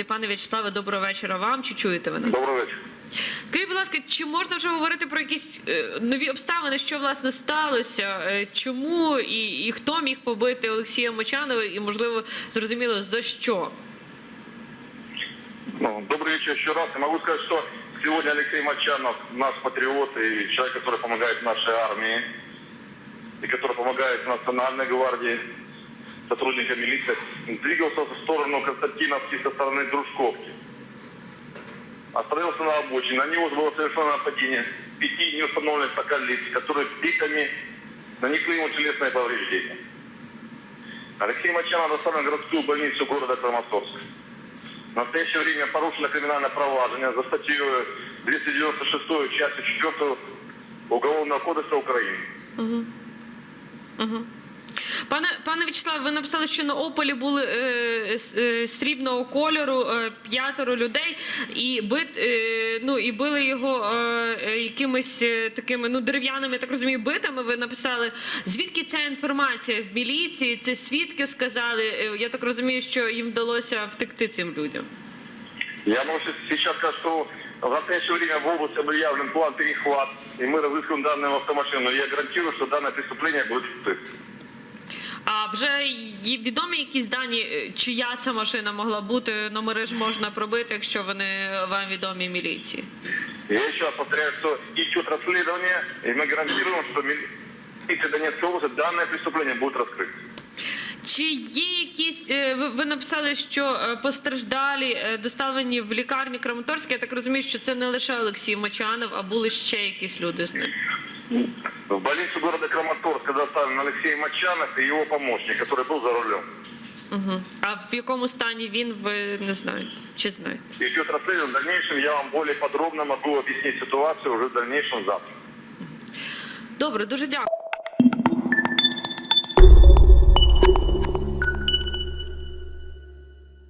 громадськості. Пане В'ячеславе, доброго вечора вам. Чи чуєте ви нас? Добрий вечір. Скажіть, будь ласка, чи можна вже говорити про якісь е, нові обставини, що власне сталося? Е, чому і, і хто міг побити Олексія Мочанова? І можливо зрозуміло за що? Ну, добрый вечер еще раз. Я могу сказать, что сегодня Алексей Мочанов наш патриот и человек, который помогает нашей армии, и который помогает Национальной гвардии, Сотрудникам милиции, двигался в сторону Константиновки со стороны Дружковки. Остановился на обочине. На него было совершено нападение пяти неустановленных лиц, которые битами нанесли ему телесное повреждение. Алексей Мочанов доставлен в городскую больницу города Краматорск. В настоящее время порушено криминальное проваджение за статьей 296 частью 4 Уголовного кодекса України. Пане пане В'ячеславе, ви написали, що на Ополі були е, с- е, срібного кольору е, п'ятеро людей, і бит е, ну і били його е, е, якимись е, такими ну дерев'яними, я так розумію, битами. Ви написали. Звідки ця інформація в міліції? Це свідки сказали. Е, Я так розумію, що їм вдалося втекти цим людям. Я могу сейчас сказать, что в настоящее время в области объявлен план перехват, и мы разыскиваем данную автомашину. Я гарантирую, что данное преступление будет вскрыто. А вже є відомі якісь дані, е, чия ця машина могла бути? Номери ж можна пробити, якщо вони вам відомі міліції. Я еще раз повторяю, что идет расследование, и мы гарантируем, что милиция Донецкой области данное преступление будет раскрыто. Чи є якісь е, ви, ви написали, що е, постраждалі е, доставлені в лікарню Краматорська? Я так розумію, що це не лише Олексій Мочанов, а були ще якісь люди з ним. В больницу города Краматорска доставлен Алексей Мочанов и его помощник, который был за рулем. Угу. А в якому стані він, ви не знаєте? Чи знаєте? Идет расследование. В дальнейшем я вам более подробно могу объяснить ситуацию уже в дальнейшем завтра. Добре, дуже дякую.